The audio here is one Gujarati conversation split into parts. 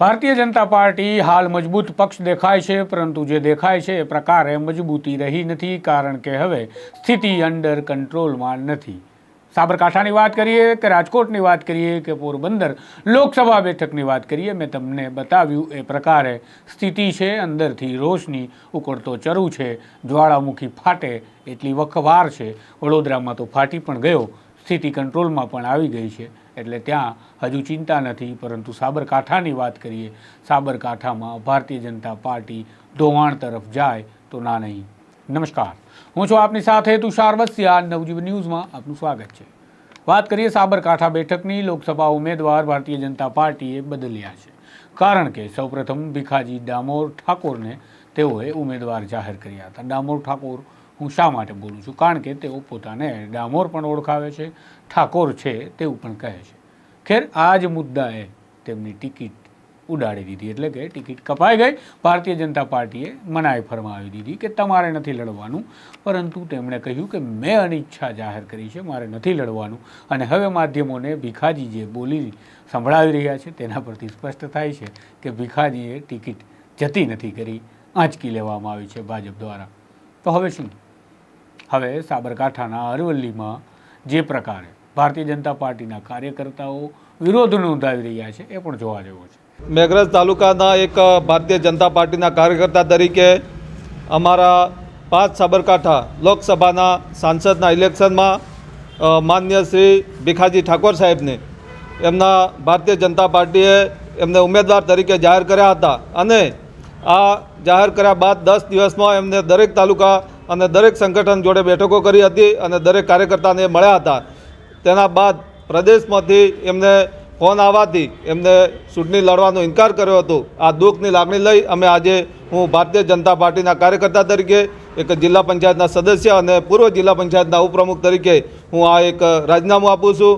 ભારતીય જનતા પાર્ટી હાલ મજબૂત પક્ષ દેખાય છે, પરંતુ જે દેખાય છે એ પ્રકારે મજબૂતી રહી નથી, કારણ કે હવે સ્થિતિ અંડર કંટ્રોલમાં નથી. સાબરકાંઠાની વાત કરીએ કે રાજકોટની વાત કરીએ કે પોરબંદર લોકસભા બેઠકની વાત કરીએ, મેં તમને બતાવ્યું એ પ્રકારે સ્થિતિ છે, અંદરથી રોશની ઉકળતો ચરુ છે, જ્વાળામુખી ફાટે એટલી વખવાર છે. વડોદરામાં તો ફાટી પણ ગયો, સ્થિતિ કંટ્રોલમાં પણ આવી ગઈ છે. એટલે ત્યાં હજુ ચિંતા નથી, પરંતુ સાબરકાંઠાની વાત કરીએ, સાબરકાંઠામાં ભારતીય જનતા પાર્ટી ધોવાણ તરફ જાય તો ના નહીં. નમસ્કાર. હું છું આપની સાથે તુષાર વસ્યા. નવજીવન ન્યૂઝમાં આપનું સ્વાગત છે. વાત કરીએ સાબરકાંઠા બેઠકની. લોકસભા ઉમેદવાર ભારતીય જનતા પાર્ટીએ બદલ્યા છે. કારણ કે સૌપ્રથમ ભીખાજી ડામોર ઠાકોરને તેઓએ ઉમેદવાર જાહેર કર્યા હતા. ડામોર ઠાકોર હું શા માટે બોલું છું? કારણ કે તેઓ પોતાને ડામોર પણ ઓળખાવે છે, ઠાકોર છે તેવું પણ કહે છે. ખેર, આ જ મુદ્દાએ તેમની ટિકિટ ઉડાડી દીધી. એટલે કે ટિકિટ કપાઈ ગઈ. ભારતીય જનતા પાર્ટીએ મનાઈ ફરમાવી દીધી કે તમારે નથી લડવાનું. પરંતુ તેમણે કહ્યું કે મેં અનિચ્છા જાહેર કરી છે, મારે નથી લડવાનું. અને હવે માધ્યમોને ભીખાજી જે બોલી સંભળાવી રહ્યા છે, તેના પરથી સ્પષ્ટ થાય છે કે ભીખાજીએ ટિકિટ જતી નથી કરી. આંચકી લેવામાં આવી છે ભાજપ દ્વારા. તો હવે શું? હવે સાબરકાંઠાના અરવલ્લીમાં જે પ્રકારે ભારતીય જનતા પાર્ટીના કાર્યકર્તાઓ વિરોધ નોંધાવી રહ્યા છે, એ પણ જોવા જેવો છે. મેઘરજ તાલુકાના એક ભારતીય જનતા પાર્ટીના કાર્યકર્તા તરીકે અમારા પાંચ સાબરકાંઠા લોકસભાના સાંસદના ઇલેક્શનમાં માન્ય શ્રી ભીખાજી ઠાકોર સાહેબને એમના ભારતીય જનતા પાર્ટીએ એમને ઉમેદવાર તરીકે જાહેર કર્યા હતા અને આ જાહેર કર્યા બાદ દસ દિવસમાં એમને દરેક તાલુકા અને દરેક સંગઠન જોડે બેઠકો કરી હતી અને દરેક કાર્યકર્તાને મળ્યા હતા. તેના બાદ પ્રદેશમાંથી એમને ફોન આવવાથી એમને ચૂંટણી લડવાનો ઇનકાર કર્યો હતો. આ દુઃખની લાગણી લઈ અમે આજે હું ભારતીય જનતા પાર્ટીના કાર્યકર્તા તરીકે, એક જિલ્લા પંચાયતના સદસ્ય અને પૂર્વ જિલ્લા પંચાયતના ઉપપ્રમુખ તરીકે હું આ એક રાજીનામું આપું છું.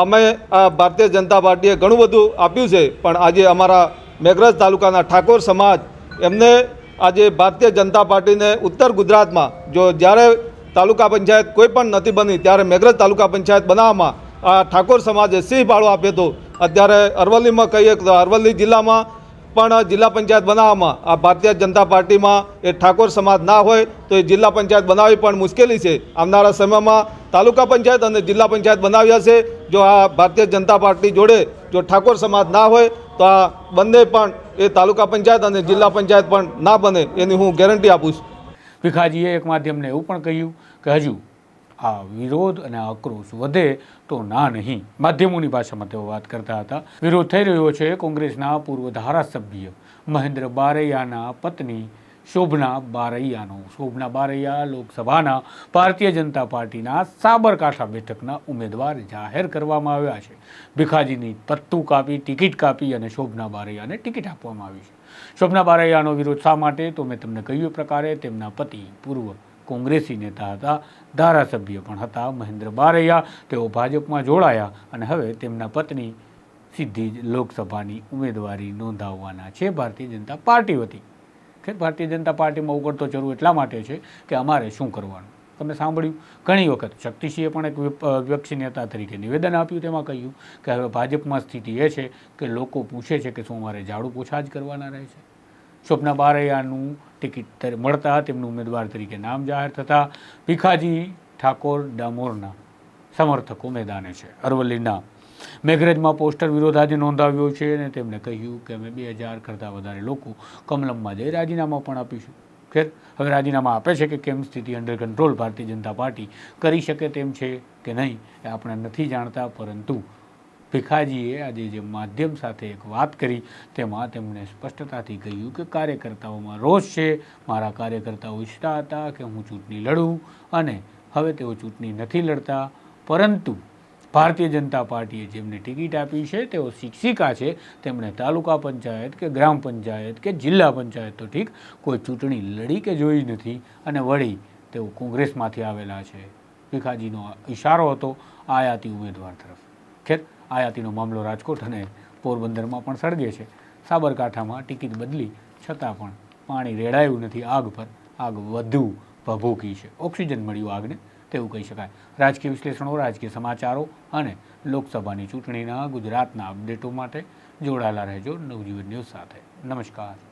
અમે આ ભારતીય જનતા પાર્ટીએ ઘણું બધું આપ્યું છે, પણ આજે અમારા મેઘરજ તાલુકાના ઠાકોર સમાજ એમને આજે ભારતીય જનતા પાર્ટીને ઉત્તર ગુજરાતમાં જો જ્યારે તાલુકા પંચાયત કોઈ પણ નથી બની, ત્યારે મેઘરજ તાલુકા પંચાયત બનાવવામાં આ ઠાકોર સમાજે સિંહ ફાળો આપ્યો હતો. અત્યારે અરવલ્લીમાં કહીએ તો અરવલ્લી જિલ્લામાં પણ જિલ્લા પંચાયત બનાવવામાં આ ભારતીય જનતા પાર્ટીમાં એ ઠાકોર સમાજ ના હોય, તો એ જિલ્લા પંચાયત બનાવવી પણ મુશ્કેલી છે. આવનારા સમયમાં તાલુકા પંચાયત અને જિલ્લા પંચાયત બનાવ્યા છે. જો આ ભારતીય જનતા પાર્ટી જોડે જો ઠાકોર સમાજ ના હોય, તો આ બંને પણ એ તાલુકા પંચાયત અને જિલ્લા પંચાયત પણ ના બને એની હું ગેરંટી આપું છું. ભીખાજીએ એક માધ્યમને એવું પણ કહ્યું કે હજુ આ વિરોધ અને આક્રોશ વધે તો ના નહીં. માધ્યમોની ભાષામાં તેઓ વાત કરતા હતા. વિરોધ થઈ રહ્યો છે કોંગ્રેસના પૂર્વ ધારાસભ્ય મહેન્દ્ર બારૈયાના પત્ની શોભના બારૈયાનો, શોભના બારૈયા લોકસભાના ભારતીય જનતા પાર્ટીના સાબરકાંઠા બેઠકના ઉમેદવાર જાહેર કરવામાં આવ્યા છે. ભીખાજીની પત્તું કાપી, ટિકિટ કાપી અને શોભના બારૈયાને ટિકિટ આપવામાં આવી છે. શોભના બારૈયાનો વિરોધ શા માટે? તો મેં તમને કહ્યું પ્રકારે તેમના પતિ પૂર્વ કોંગ્રેસી નેતા હતા, ધારાસભ્ય પણ હતા, મહેન્દ્ર બારૈયા. તેઓ ભાજપમાં જોડાયા અને હવે તેમના પત્ની સીધી જ લોકસભાની ઉમેદવારી નોંધાવવાના છે. ભારતીય જનતા પાર્ટી વતી કે ભારતીય જનતા પાર્ટીમાં ઉગડતો ચરુ એટલા માટે છે કે અમારે શું કરવાનું? તમે સાંભળ્યું? ઘણી વખત શક્તિસિંહે પણ એક વિપક્ષી નેતા તરીકે નિવેદન આપ્યું તેમાં કહ્યું કે હવે ભાજપમાં સ્થિતિ એ છે કે લોકો પૂછે છે કે શું મારે ઝાડુ પોછા જ કરવાના રહે છે? સ્વપ્ના બારૈયાનું ટિકિટ મળતા તેમનું ઉમેદવાર તરીકે નામ જાહેર થતાં ભીખાજી ઠાકોર ડામોરના સમર્થકો મેદાને છે. અરવલ્લીના મેઘરજમાં પોસ્ટર વિરોધ આજે નોંધાવ્યો છે અને તેમણે કહ્યું કે અમે બે હજાર કરતાં વધારે લોકો કમલમમાં જઈ રાજીનામા પણ આપીશું. ખેર, હવે રાજીનામા આપે છે કે કેમ સ્થિતિ under control Bharatiya Janata party કરી શકે તેમ છે કે નહીં એ આપણે નથી જાણતા, પરંતુ ભીખાજીએ આજે જે માધ્યમ સાથે એક વાત કરી તેમાં તેમણે સ્પષ્ટતાથી કહ્યું કે કાર્યકર્તાઓમાં રોષ છે, મારા કાર્યકર્તાઓ ઈચ્છતા હતા કે હું ચૂંટણી લડું અને હવે તેઓ ચૂંટણી નથી લડતા, પરંતુ ભારતીય જનતા પાર્ટીએ જેમને ટિકિટ આપી છે, તેઓ શિક્ષિકા છે, તેમણે તાલુકા પંચાયત કે ગ્રામ પંચાયત કે જિલ્લા પંચાયત તો ઠીક, કોઈ ચૂંટણી લડી કે જોઈ નથી અને વળી તેઓ કોંગ્રેસમાંથી આવેલા છે. ભીખાજીનો ઇશારો હતો આયાતી ઉમેદવાર તરફ. ખેર, આયાતીનો મામલો રાજકોટ અને પોરબંદરમાં પણ સળગે છે. સાબરકાંઠામાં ટિકિટ બદલી છતાં પણ પાણી રેડાયું નથી, આગ પર, આગ વધુ ભભૂકી છે. ઓક્સિજન મળ્યું આગને તેવું કહી શકાય. રાજકીય વિશ્લેષણો, રાજકીય સમાચારો અને લોકસભાની ચૂંટણીના ગુજરાતના અપડેટો માટે જોડાયેલા રહેજો. નવજીવન ન્યૂઝ સાથે. નમસ્કાર.